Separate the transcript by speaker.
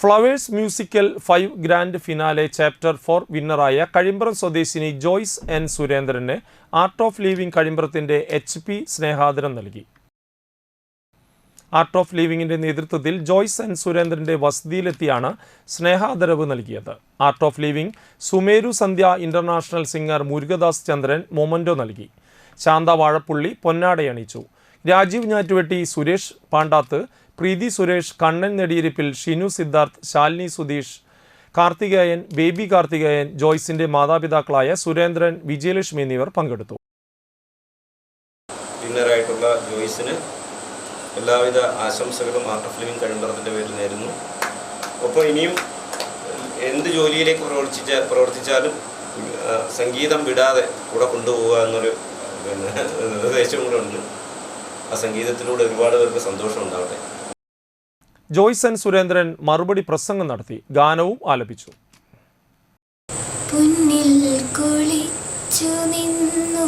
Speaker 1: Flowers musical five grand finale chapter four വിന്നറായ Kazhimbram സ്വദേശിനി Joyce N സുരേന്ദ്രന് art of living കഴിമ്പറത്തിന്റെ H P സ്നേഹാദരം നൽകി. ആർട്ട് ഓഫ് ലീവിംഗിന്റെ നേതൃത്വത്തിൽ ജോയ്സ് എൻ സുരേന്ദ്രന്റെ വസതിയിലെത്തിയാണ് സ്നേഹാദരവ് നൽകിയത്. Art of living Sumeru Sandhya international singer Murukadas Chandran memento നൽകി. ശാന്ത വാഴപ്പുള്ളി പൊന്നാടയണിച്ചു. രാജീവ് ഞാറ്റുവെട്ടി സുരേഷ് പാണ്ടാത്ത് പ്രീതി സുരേഷ് കണ്ണൻ നെടിയിരിപ്പിൽ ഷിനു സിദ്ധാർത്ഥ് ശാലിനി സുധീഷ് കാർത്തികേയൻ ബേബി കാർത്തികേയൻ ജോയ്സിന്റെ മാതാപിതാക്കളായ സുരേന്ദ്രൻ വിജയലക്ഷ്മി എന്നിവർ പങ്കെടുത്തു.
Speaker 2: വിന്നറായിട്ടുള്ള ജോയ്സിന് എല്ലാവിധ ആശംസകളും ആർട്ട് ഫിലിമിംഗ് കഴിമ്പറത്തിന്റെ പേരിൽ നേരുന്നു. ഒപ്പം ഇനിയും എന്ത് ജോലിയിലേക്ക് പ്രവർത്തിച്ച പ്രവർത്തിച്ചാലും സംഗീതം വിടാതെ കൂടെ കൊണ്ടുപോകുക എന്നൊരു നിർദ്ദേശം കൂടെ ഉണ്ട്. ആ സംഗീതത്തിലൂടെ ഒരുപാട് പേർക്ക് സന്തോഷം ഉണ്ടാവട്ടെ
Speaker 1: ജോയ്സ് എൻ സുരേന്ദ്രൻ മറുപടി പ്രസംഗം നടത്തി. ഗാനവും ആലപിച്ചു.
Speaker 3: പുന്നിൽ കുളിച്ചു നിന്നു